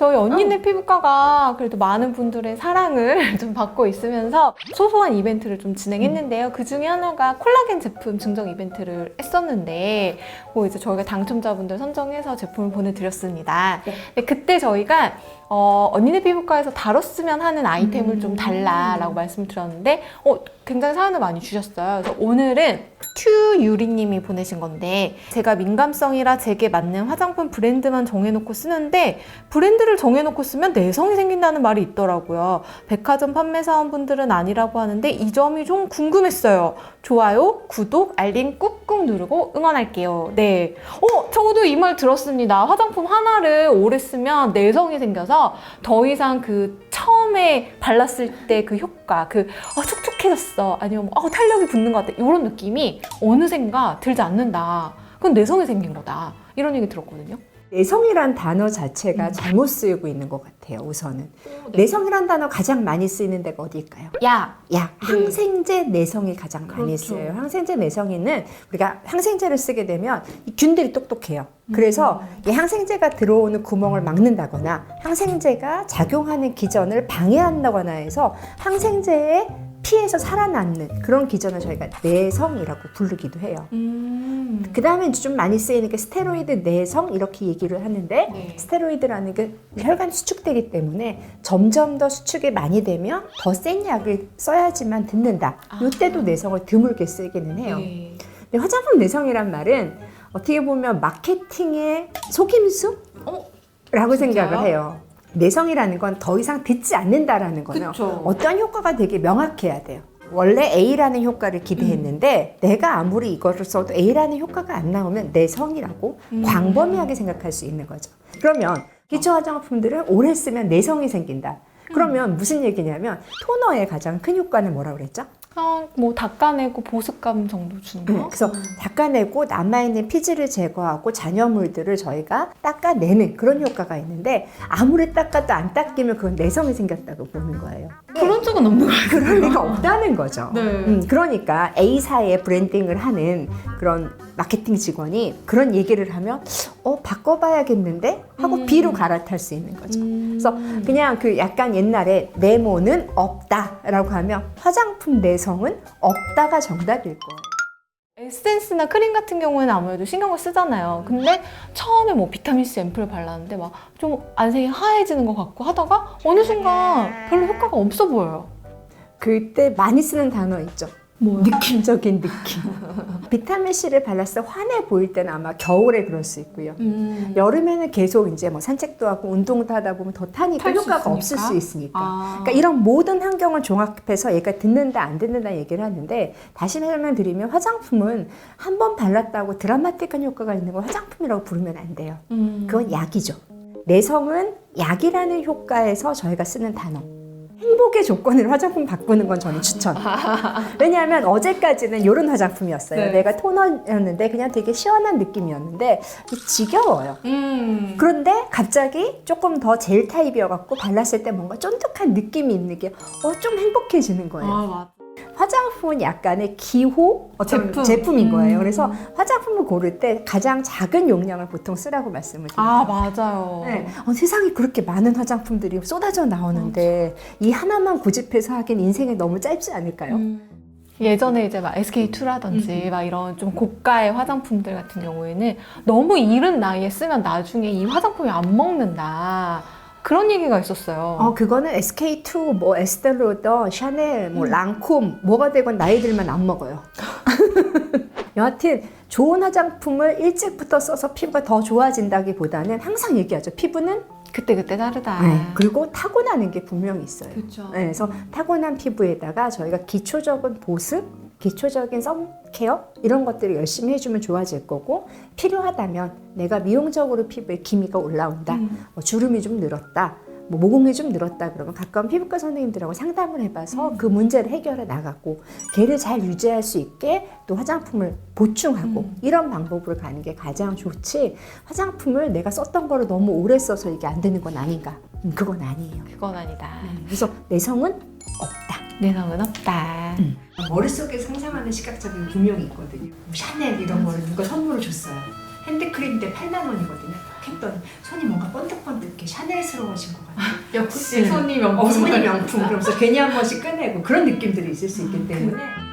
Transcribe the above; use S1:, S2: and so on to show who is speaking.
S1: 저희 언니네 피부과가 그래도 많은 분들의 사랑을 좀 받고 있으면서 소소한 이벤트를 좀 진행했는데요. 그 중에 하나가 콜라겐 제품 증정 이벤트를 했었는데, 뭐 이제 저희가 당첨자분들 선정해서 제품을 보내드렸습니다.
S2: 네.
S1: 근데 그때 저희가 어, 언니네 피부과에서 다뤘으면 하는 아이템을
S2: 음.
S1: 좀 달라라고 말씀을 드렸는데, 어, 굉장히 사연을 많이 주셨어요. 그래서 오늘은 큐유리님이 보내신 건데, 제가 민감성이라 제게 맞는 화장품 브랜드만 정해놓고 쓰는데, 브랜드를 정해놓고 쓰면 내성이 생긴다는 말이 있더라고요. 백화점 판매사원분들은 아니라고 하는데, 이 점이 좀 궁금했어요. 좋아요, 구독, 알림 꾹꾹 누르고 응원할게요. 네. 어, 저도 이 말 들었습니다. 화장품 하나를 오래 쓰면 내성이 생겨서 더 이상 그 처음에 발랐을 때 그 효과, 그 어, 촉촉해졌어. 아니면 뭐, 어, 탄력이 붙는 것 같아. 이런 느낌이 어느샌가 들지 않는다. 그건 내성이 생긴 거다. 이런 얘기 들었거든요.
S2: 내성이란 단어 자체가
S1: 음.
S2: 잘못 쓰이고 있는 것 같아요. 우선은
S1: 네.
S2: 내성이란 단어 가장 많이 쓰이는 데가 어디일까요?
S1: 야,
S2: 야, 항생제 내성이 가장 많이
S1: 네. 그렇죠.
S2: 쓰여요. 항생제 내성에는 우리가 항생제를 쓰게 되면 이 균들이 똑똑해요. 그래서
S1: 음.
S2: 이 항생제가 들어오는 구멍을 막는다거나 항생제가 작용하는 기전을 방해한다거나 해서 항생제에 피해서 살아남는 그런 기전을 저희가 내성이라고 부르기도 해요.
S1: 음.
S2: 그 다음에 이제 좀 많이 쓰이는 게 스테로이드 내성 이렇게 얘기를 하는데
S1: 네.
S2: 스테로이드라는 게 혈관이 수축되기 때문에 점점 더 수축이 많이 되면 더 센 약을 써야지만 듣는다.
S1: 아.
S2: 이때도 내성을 드물게 쓰기는 해요.
S1: 네.
S2: 근데 화장품 내성이란 말은 어떻게 보면 마케팅의 속임수?
S1: 어?
S2: 라고
S1: 진짜요?
S2: 생각을 해요. 내성이라는 건 더 이상 듣지 않는다라는 거는
S1: 그쵸.
S2: 어떤 효과가 되게 명확해야 돼요. 원래 A라는 효과를 기대했는데 내가 아무리 이거를 써도 A라는 효과가 안 나오면 내성이라고
S1: 음.
S2: 광범위하게 생각할 수 있는 거죠. 그러면 기초 화장품들은 오래 쓰면 내성이 생긴다. 그러면 무슨 얘기냐면 토너의 가장 큰 효과는 뭐라고 그랬죠?
S1: 아, 뭐 닦아내고 보습감 정도 주는 거?
S2: 음, 그래서 닦아내고 남아있는 피지를 제거하고 잔여물들을 저희가 닦아내는 그런 효과가 있는데 아무리 닦아도 안 닦이면 그건 내성이 생겼다고 보는 거예요.
S1: 그런 적은 없는 것 같아요.
S2: 그럴 리가 없다는 거죠.
S1: 네.
S2: 음, 그러니까 A사의 브랜딩을 하는 그런 마케팅 직원이 그런 얘기를 하면 어 바꿔봐야겠는데 하고
S1: 음.
S2: B로 갈아탈 수 있는 거죠.
S1: 음.
S2: 그래서 그냥 그 약간 옛날에 내모는 없다라고 하면 화장품 내성은 없다가 정답일 거예요.
S1: 에센스나 크림 같은 경우에는 아무래도 신경을 쓰잖아요. 근데 처음에 뭐 비타민C 앰플 발랐는데 막 좀 안색이 하얘지는 것 같고 하다가 어느 순간 별로 효과가 없어 보여요.
S2: 그때 많이 쓰는 단어 있죠.
S1: 뭐요?
S2: 느낌적인 느낌. 비타민 C를 발랐을 때 환해 보일 때는 아마 겨울에 그럴 수 있고요.
S1: 음.
S2: 여름에는 계속 이제 뭐 산책도 하고 운동도 하다 보면 더 타니까 효과가? 없을 수 있으니까.
S1: 아.
S2: 그러니까 이런 모든 환경을 종합해서 얘가 듣는다 안 듣는다 얘기를 하는데 다시 설명드리면 화장품은 한 번 발랐다고 드라마틱한 효과가 있는 걸 화장품이라고 부르면 안 돼요.
S1: 음.
S2: 그건 약이죠. 내성은 약이라는 효과에서 저희가 쓰는 단어. 행복의 조건을 화장품 바꾸는 건 저는 추천. 왜냐하면 어제까지는 이런 화장품이었어요.
S1: 네.
S2: 내가 토너였는데 그냥 되게 시원한 느낌이었는데 지겨워요.
S1: 음.
S2: 그런데 갑자기 조금 더 젤 타입이어갖고 발랐을 때 뭔가 쫀득한 느낌이 있는 게 어, 좀 행복해지는 거예요.
S1: 아.
S2: 화장품은 약간의 기호 어떤
S1: 제품.
S2: 제품. 인 거예요.
S1: 음.
S2: 그래서 화장품을 고를 때 가장 작은 용량을 보통 쓰라고 말씀을 드려요.
S1: 아, 맞아요.
S2: 네. 어, 세상에 그렇게 많은 화장품들이 쏟아져 나오는데 이 하나만 고집해서 하긴 인생이 너무 짧지 않을까요?
S1: 음. 예전에 이제 막 SK2라든지 막 이런 좀 고가의 화장품들 같은 경우에는 너무 이른 나이에 쓰면 나중에 이 화장품이 안 먹는다. 그런 얘기가 있었어요.
S2: 어, 그거는 SK2, 뭐 에스테로더, 샤넬, 뭐
S1: 음.
S2: 랑콤 뭐가 되건 나이 들면 안 먹어요. 여하튼 좋은 화장품을 일찍부터 써서 피부가 더 좋아진다기보다는 항상 얘기하죠. 피부는
S1: 그때그때 다르다.
S2: 네, 그리고 타고나는 게 분명히 있어요.
S1: 그렇죠.
S2: 네, 그래서 타고난 피부에다가 저희가 기초적인 보습, 기초적인 썸 케어 이런 것들을 열심히 해주면 좋아질 거고 필요하다면 내가 미용적으로 피부에 기미가 올라온다,
S1: 음.
S2: 뭐 주름이 좀 늘었다, 뭐 모공이 좀 늘었다 그러면 가까운 피부과 선생님들하고 상담을 해봐서
S1: 음.
S2: 그 문제를 해결해 나가고 걔를 잘 유지할 수 있게 또 화장품을 보충하고
S1: 음.
S2: 이런 방법으로 가는 게 가장 좋지 화장품을 내가 썼던 거를 너무 오래 써서 이게 안 되는 건 아닌가 음, 그건 아니에요
S1: 그건 아니다.
S2: 그래서 내성은 없다
S1: 내성은 없다. 음.
S2: 머릿속에 상상하는 시각적인 분명히 있거든요. 뭐 샤넬 이런 거를 누가 선물로 줬어요. 핸드크림인데 8만 원이거든요. 했더니 손이 뭔가 번뜩번뜩해 샤넬스러워진 것 같아요.
S1: 역시 음. 손이
S2: 어, 명품. 어, 손이 명품. 그러면서 괜히 한 번씩 꺼내고 그런 느낌들이 있을 수 있기 음, 때문에.